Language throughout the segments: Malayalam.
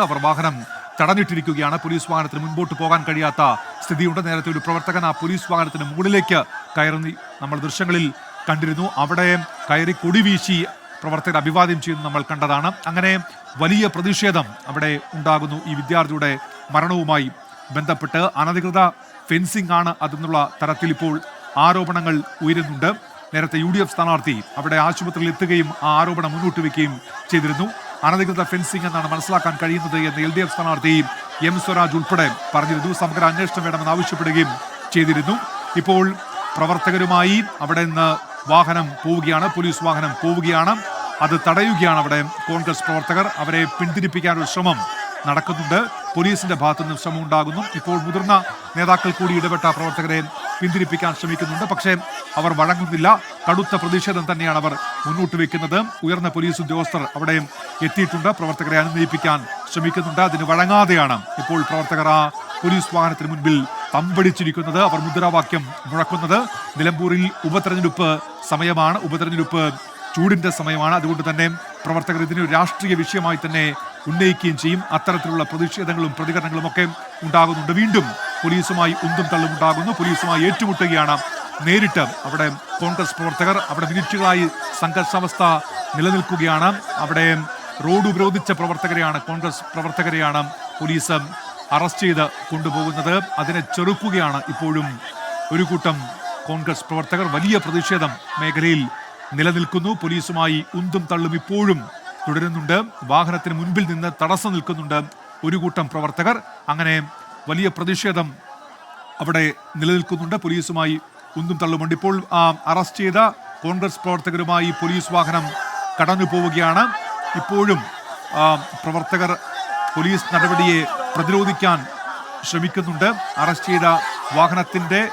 അവർ വാഹനം തടഞ്ഞിട്ടിരിക്കുകയാണ് പോലീസ് വാഹനത്തിന് മുൻപോട്ട് പോകാൻ കഴിയാത്ത സ്ഥിതിയുണ്ട്. നേരത്തെ ഒരു പ്രവർത്തകൻ ആ പോലീസ് വാഹനത്തിന് മുകളിലേക്ക് കയറി നമ്മൾ ദൃശ്യങ്ങളിൽ കണ്ടിരുന്നു. അവിടെ കയറി കൊടി വീശി പ്രവർത്തകർ അഭിവാദ്യം ചെയ്യുന്നത് നമ്മൾ കണ്ടതാണ്. അങ്ങനെ വലിയ പ്രതിഷേധം അവിടെ ഉണ്ടാകുന്നു. ഈ വിദ്യാർത്ഥിയുടെ മരണവുമായി ബന്ധപ്പെട്ട് അനധികൃത ഫെൻസിംഗ് ആണ് അതെന്നുള്ള തരത്തിൽ ഇപ്പോൾ ആരോപണങ്ങൾ ഉയരുന്നുണ്ട്. നേരത്തെ യു ഡി എഫ് സ്ഥാനാർത്ഥി അവിടെ ആശുപത്രിയിൽ എത്തുകയും ആ ആരോപണം മുന്നോട്ട് വയ്ക്കുകയും ചെയ്തിരുന്നു. അനധികൃത ഫെൻസിംഗ് എന്നാണ് മനസ്സിലാക്കാൻ കഴിയുന്നത് എന്ന് എൽ ഡി എഫ് സ്ഥാനാർത്ഥി എം സ്വരാജ് ഉൾപ്പെടെ പറഞ്ഞിരുന്നു. സമഗ്ര അന്വേഷണം വേണമെന്ന് ആവശ്യപ്പെടുകയും ചെയ്തിരുന്നു. ഇപ്പോൾ പ്രവർത്തകരുമായി അവിടെ നിന്ന് വാഹനം പോവുകയാണ് പോലീസ് വാഹനം പോവുകയാണ്. അത് തടയുകയാണ് അവിടെ കോൺഗ്രസ് പ്രവർത്തകർ. അവരെ പിന്തിരിപ്പിക്കാനൊരു ശ്രമം നടക്കുന്നുണ്ട്. പോലീസിന്റെ ഭാഗത്തുനിന്നും ശ്രമം ഉണ്ടാകുന്നു ഇപ്പോൾ മുതിർന്ന നേതാക്കൾ കൂടി ഇടപെട്ട പ്രവർത്തകരെ പിന്തിരിപ്പിക്കാൻ ശ്രമിക്കുന്നുണ്ട്. പക്ഷേ അവർ വഴങ്ങുന്നില്ല. കടുത്ത പ്രതിഷേധം തന്നെയാണ് അവർ മുന്നോട്ട് വെക്കുന്നത്. ഉയർന്ന പോലീസ് ഉദ്യോഗസ്ഥർ അവിടെ എത്തിയിട്ടുണ്ട്. പ്രവർത്തകരെ അനുനയിപ്പിക്കാൻ ശ്രമിക്കുന്നുണ്ട്. അതിന് വഴങ്ങാതെയാണ് ഇപ്പോൾ പ്രവർത്തകർ ആ പോലീസ് വാഹനത്തിന് മുൻപിൽ തമ്പടിച്ചിരിക്കുന്നത്. അവർ മുദ്രാവാക്യം മുഴക്കുന്നത്. നിലമ്പൂരിൽ ഉപതെരഞ്ഞെടുപ്പ് സമയമാണ്. ഉപതെരഞ്ഞെടുപ്പ് ചൂടിന്റെ സമയമാണ്. അതുകൊണ്ട് തന്നെ പ്രവർത്തകർ ഇതിനെ ഒരു രാഷ്ട്രീയ വിഷയമായി തന്നെ ഉന്നയിക്കുകയും ചെയ്യും. അത്തരത്തിലുള്ള പ്രതിഷേധങ്ങളും പ്രതികരണങ്ങളും ഒക്കെ ഉണ്ടാകുന്നുണ്ട്. വീണ്ടും പോലീസുമായി ഉന്തും തള്ളും ഉണ്ടാകുന്നു. പോലീസുമായി ഏറ്റുമുട്ടുകയാണ്. നേരിട്ട് അവിടെ കോൺഗ്രസ് പ്രവർത്തകർ അവിടെ മിനിറ്റുകളായി സംഘർഷാവസ്ഥ നിലനിൽക്കുകയാണ്. അവിടെ റോഡ് ഉപരോധിച്ച പ്രവർത്തകരെയാണ് കോൺഗ്രസ് പ്രവർത്തകരെയാണ് പോലീസ് അറസ്റ്റ് ചെയ്ത് കൊണ്ടുപോകുന്നത്. അതിനെ ചെറുക്കുകയാണ് ഇപ്പോഴും ഒരു കൂട്ടം കോൺഗ്രസ് പ്രവർത്തകർ. വലിയ പ്രതിഷേധം മേഖലയിൽ നിലനിൽക്കുന്നു. പോലീസുമായി ഉന്തും തള്ളും ഇപ്പോഴും തുടരുന്നുണ്ട്. വാഹനത്തിന് മുൻപിൽ നിന്ന് തടസ്സം നിൽക്കുന്നുണ്ട് ഒരു കൂട്ടം പ്രവർത്തകർ. അങ്ങനെ വലിയ പ്രതിഷേധം അവിടെ നിലനിൽക്കുന്നുണ്ട്. പോലീസുമായി ഉന്തും തള്ളുമുണ്ട്. ഇപ്പോൾ അറസ്റ്റ് ചെയ്ത കോൺഗ്രസ് പ്രവർത്തകരുമായി പോലീസ് വാഹനം കടന്നു പോവുകയാണ്. ഇപ്പോഴും പ്രവർത്തകർ പോലീസ് നടപടിയെ പ്രതിരോധിക്കാൻ ശ്രമിക്കുന്നുണ്ട്. അറസ്റ്റ് ചെയ്ത വാഹനത്തിന്റെ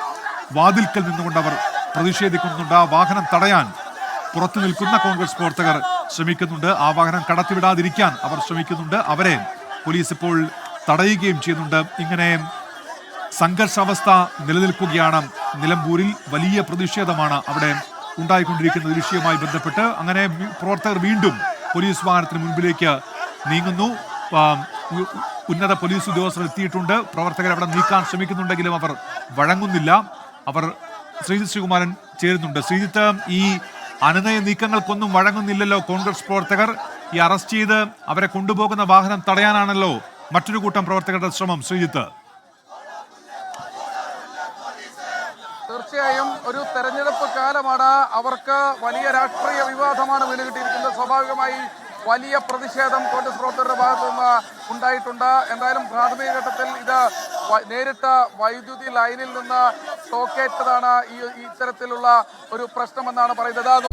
വാതിൽക്കൽ നിന്നുകൊണ്ട് അവർ പ്രതിഷേധിക്കുന്നുണ്ട്. ആ വാഹനം തടയാൻ പുറത്തു നിൽക്കുന്ന കോൺഗ്രസ് പ്രവർത്തകർ ശ്രമിക്കുന്നുണ്ട്. ആ വാഹനം കടത്തിവിടാതിരിക്കാൻ അവർ ശ്രമിക്കുന്നുണ്ട്. അവരെ പോലീസ് ഇപ്പോൾ തടയുകയും ചെയ്യുന്നുണ്ട്. ഇങ്ങനെ സംഘർഷാവസ്ഥ നിലനിൽക്കുകയാണ്. നിലമ്പൂരിൽ വലിയ പ്രതിഷേധമാണ് അവിടെ ഉണ്ടായിക്കൊണ്ടിരിക്കുന്ന ദൃശ്യവുമായി ബന്ധപ്പെട്ട്. അങ്ങനെ പ്രവർത്തകർ വീണ്ടും പോലീസ് വാഹനത്തിന് മുൻപിലേക്ക് നീങ്ങുന്നു. ഉന്നത പോലീസ് ഉദ്യോഗസ്ഥർ എത്തിയിട്ടുണ്ട്. പ്രവർത്തകർ അവിടെ നീക്കാൻ ശ്രമിക്കുന്നുണ്ടെങ്കിലും അവർ വഴങ്ങുന്നില്ല. അവർ ശ്രീജിത് ശ്രീകുമാരൻ ചേരുന്നുണ്ട്. ശ്രീജിത്ത് ഈ അനുനയ നീക്കങ്ങൾക്കൊന്നും വഴങ്ങുന്നില്ലല്ലോ കോൺഗ്രസ് പ്രവർത്തകർ. ഈ അറസ്റ്റ് ചെയ്ത് അവരെ കൊണ്ടുപോകുന്ന വാഹനം തടയാനാണല്ലോ മറ്റൊരു കൂട്ടം പ്രവർത്തകരുടെ ശ്രമം ശ്രീജിത്ത്. തീർച്ചയായും ഒരു തെരഞ്ഞെടുപ്പ് കാലമാണ് അവർക്ക് വലിയ രാഷ്ട്രീയ വിവാദമാണ് വീണുകിട്ടിയിരിക്കുന്നത് സ്വാഭാവികമായി വലിയ പ്രതിഷേധം കോൺഗ്രസ് പ്രവർത്തകരുടെ ഭാഗത്തു നിന്ന് ഉണ്ടായിട്ടുണ്ട്. എന്തായാലും പ്രാഥമിക ഘട്ടത്തിൽ ഇത് നേരിട്ട വൈദ്യുതി ലൈനിൽ നിന്ന് ഷോക്കേറ്റതാണ് ഈ ഇത്തരത്തിലുള്ള ഒരു പ്രശ്നമെന്നാണ് പറയുന്നത്.